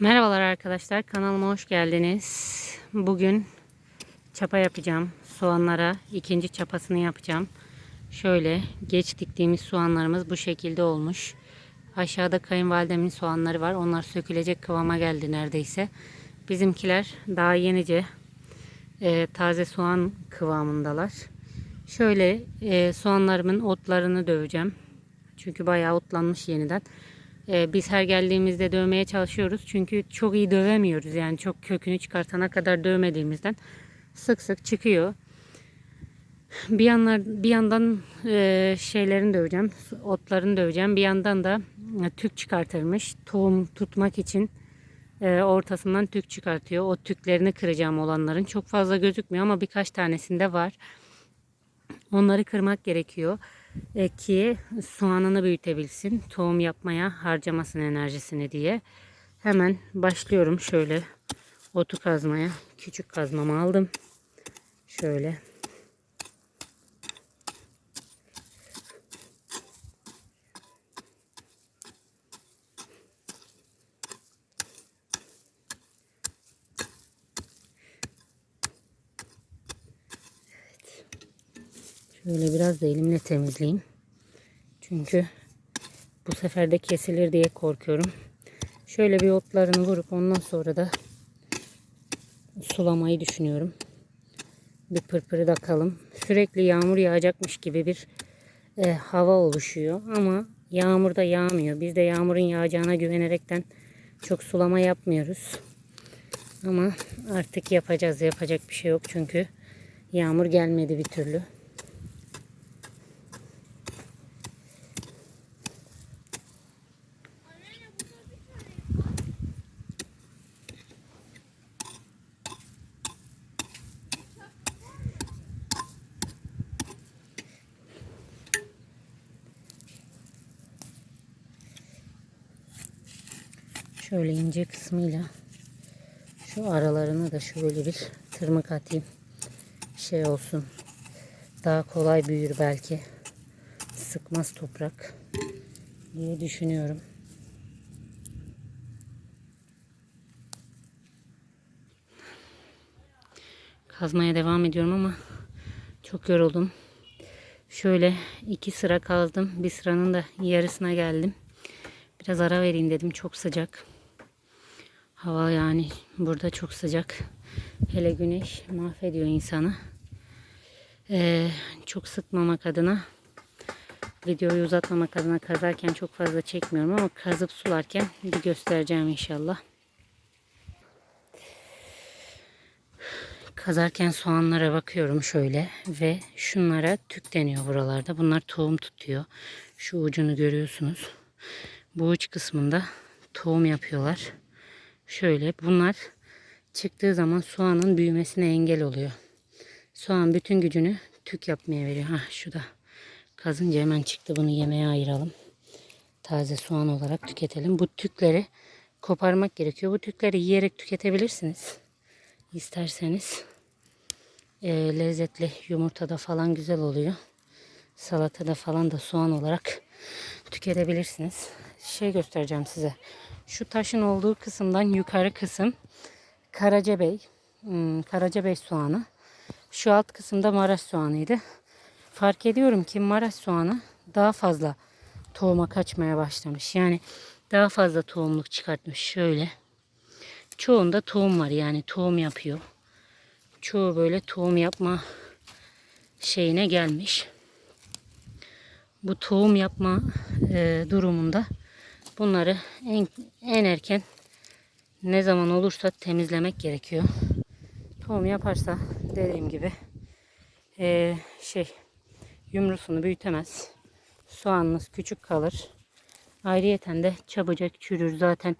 Merhabalar arkadaşlar kanalıma hoş geldiniz. Bugün çapa yapacağım. Soğanlara ikinci çapasını yapacağım. Şöyle geç diktiğimiz soğanlarımız bu şekilde olmuş. Aşağıda kayınvalidemin soğanları var. Onlar sökülecek kıvama geldi neredeyse. Bizimkiler daha yenice e, taze soğan kıvamındalar. Şöyle e, soğanlarımın otlarını döveceğim. Çünkü bayağı otlanmış yeniden. Ee, biz her geldiğimizde dövmeye çalışıyoruz. Çünkü çok iyi dövemiyoruz. Yani çok kökünü çıkartana kadar dövmediğimizden sık sık çıkıyor. Bir yanlar bir yandan e, şeylerini döveceğim, otlarını döveceğim. Bir yandan da e, tük çıkartılmış. Tohum tutmak için e, ortasından tük çıkartıyor. O tüklerini kıracağım olanların. Çok fazla gözükmüyor ama birkaç tanesinde var. Onları kırmak gerekiyor ki soğanını büyütebilsin. Tohum yapmaya harcamasın enerjisini diye. Hemen başlıyorum şöyle otu kazmaya. Küçük kazmamı aldım. Şöyle. Şöyle biraz da elimle temizleyeyim. Çünkü bu sefer de kesilir diye korkuyorum. Şöyle bir otlarını vurup ondan sonra da sulamayı düşünüyorum. Bir pırpırı da. Sürekli yağmur yağacakmış gibi bir e, hava oluşuyor. Ama yağmur da yağmıyor. Biz de yağmurun yağacağına güvenerekten çok sulama yapmıyoruz. Ama artık yapacağız. Yapacak bir şey yok çünkü yağmur gelmedi bir türlü. Şöyle ince kısmıyla şu aralarına da şöyle bir tırmık atayım. Şey olsun. Daha kolay büyür belki. Sıkmaz toprak diye düşünüyorum. Kazmaya devam ediyorum ama çok yoruldum. Şöyle iki sıra kazdım. Bir sıranın da yarısına geldim. Biraz ara vereyim dedim. Çok sıcak. Hava yani burada çok sıcak. Hele güneş mahvediyor insanı. Ee, çok sıkmamak adına videoyu uzatmamak adına kazarken çok fazla çekmiyorum ama kazıp sularken bir göstereceğim inşallah. Kazarken soğanlara bakıyorum şöyle ve şunlara tük deniyor buralarda. Bunlar tohum tutuyor. Şu ucunu görüyorsunuz. Bu uç kısmında tohum yapıyorlar. Şöyle bunlar çıktığı zaman soğanın büyümesine engel oluyor. Soğan bütün gücünü tük yapmaya veriyor. Ha şu da kazınca hemen çıktı. Bunu yemeğe ayıralım. Taze soğan olarak tüketelim. Bu tükleri koparmak gerekiyor. Bu tükleri yiyerek tüketebilirsiniz. İsterseniz e, lezzetli yumurtada falan güzel oluyor. Salatada falan da soğan olarak tüketebilirsiniz. Şey göstereceğim size. Şu taşın olduğu kısımdan yukarı kısım Karacabey. Hmm, Karacabey soğanı. Şu alt kısımda Maraş soğanıydı. Fark ediyorum ki Maraş soğanı daha fazla tohuma kaçmaya başlamış. Yani daha fazla tohumluk çıkartmış. Şöyle. Çoğunda tohum var yani tohum yapıyor. Çoğu böyle tohum yapma şeyine gelmiş. Bu tohum yapma e, durumunda bunları en, en erken ne zaman olursa temizlemek gerekiyor. Tohum yaparsa dediğim gibi e, şey yumrusunu büyütemez. Soğanınız küçük kalır. Ayrıyeten de çabucak çürür. Zaten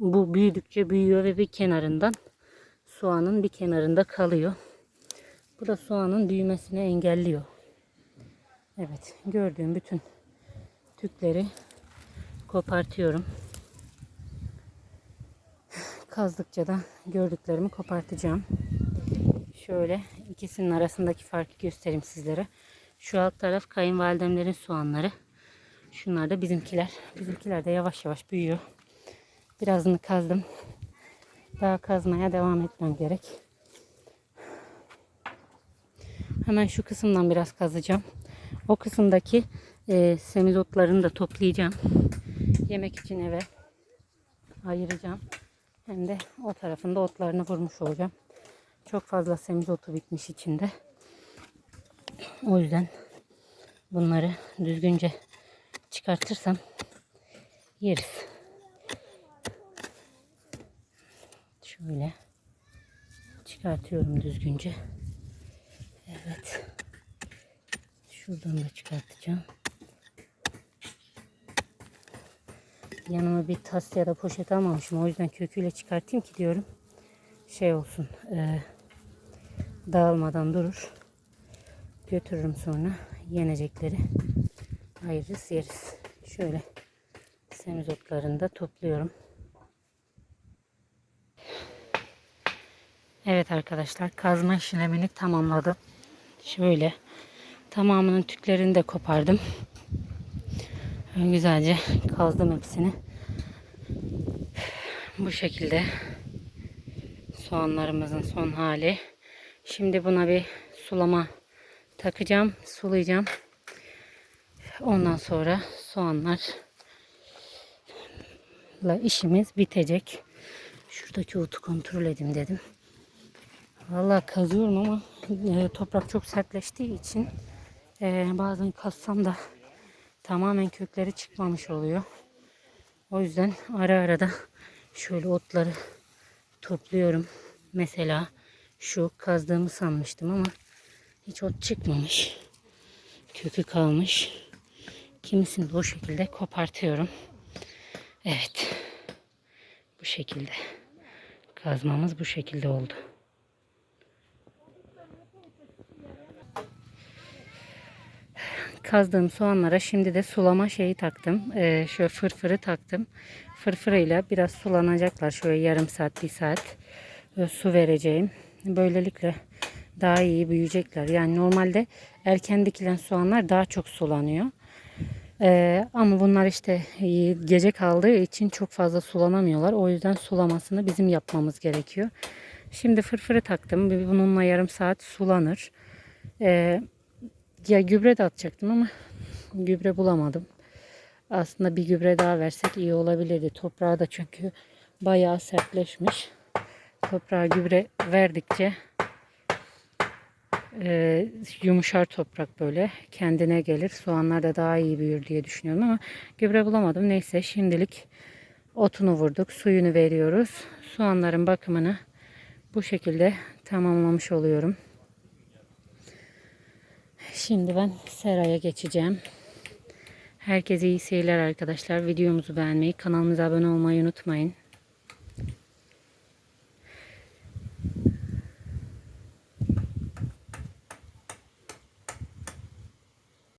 bu büyüdükçe büyüyor ve bir kenarından soğanın bir kenarında kalıyor. Bu da soğanın büyümesini engelliyor. Evet gördüğüm bütün tükleri kopartıyorum. Kazdıkça da gördüklerimi kopartacağım. Şöyle ikisinin arasındaki farkı göstereyim sizlere. Şu alt taraf kayınvalidemlerin soğanları. Şunlar da bizimkiler. Bizimkiler de yavaş yavaş büyüyor. Birazını kazdım. Daha kazmaya devam etmem gerek. Hemen şu kısımdan biraz kazacağım. O kısımdaki e, semizotlarını da toplayacağım. Yemek için eve ayıracağım. Hem de o tarafında otlarını vurmuş olacağım. Çok fazla semizotu bitmiş içinde. O yüzden bunları düzgünce çıkartırsam yeriz. Şöyle çıkartıyorum düzgünce. Evet. Şuradan da çıkartacağım. Yanıma bir tas ya da poşet almamışım. O yüzden köküyle çıkartayım ki diyorum. Şey olsun. E, dağılmadan durur. Götürürüm sonra yenecekleri ayırırız yeriz. Şöyle semizotlarını da topluyorum. Evet arkadaşlar kazma işlemini tamamladım. Şöyle tamamının tüklerini de kopardım. Güzelce kazdım hepsini. Bu şekilde soğanlarımızın son hali. Şimdi buna bir sulama takacağım, sulayacağım. Ondan sonra soğanlarla işimiz bitecek. Şuradaki otu kontrol edeyim dedim. Vallahi kazıyorum ama e, toprak çok sertleştiği için e, bazen kazsam da tamamen kökleri çıkmamış oluyor. O yüzden ara ara da şöyle otları topluyorum. Mesela şu kazdığımı sanmıştım ama hiç ot çıkmamış. Kökü kalmış. Kimisini de o şekilde kopartıyorum. Evet. Bu şekilde. Kazmamız bu şekilde oldu. Kazdığım soğanlara şimdi de sulama şeyi taktım. Ee, şöyle fırfırı taktım. Fırfırıyla biraz sulanacaklar. Şöyle yarım saat, bir saat su vereceğim. Böylelikle daha iyi büyüyecekler. Yani normalde erken dikilen soğanlar daha çok sulanıyor. Ee, ama bunlar işte gece kaldığı için çok fazla sulanamıyorlar. O yüzden sulamasını bizim yapmamız gerekiyor. Şimdi fırfırı taktım. Bununla yarım saat sulanır. Ee, ya gübre de atacaktım ama gübre bulamadım. Aslında bir gübre daha versek iyi olabilirdi. Toprağı da çünkü bayağı sertleşmiş. Toprağa gübre verdikçe e, yumuşar toprak böyle. Kendine gelir. Soğanlar da daha iyi büyür diye düşünüyorum ama gübre bulamadım. Neyse şimdilik otunu vurduk. Suyunu veriyoruz. Soğanların bakımını bu şekilde tamamlamış oluyorum. Şimdi ben seraya geçeceğim. Herkese iyi seyirler arkadaşlar. Videomuzu beğenmeyi, kanalımıza abone olmayı unutmayın.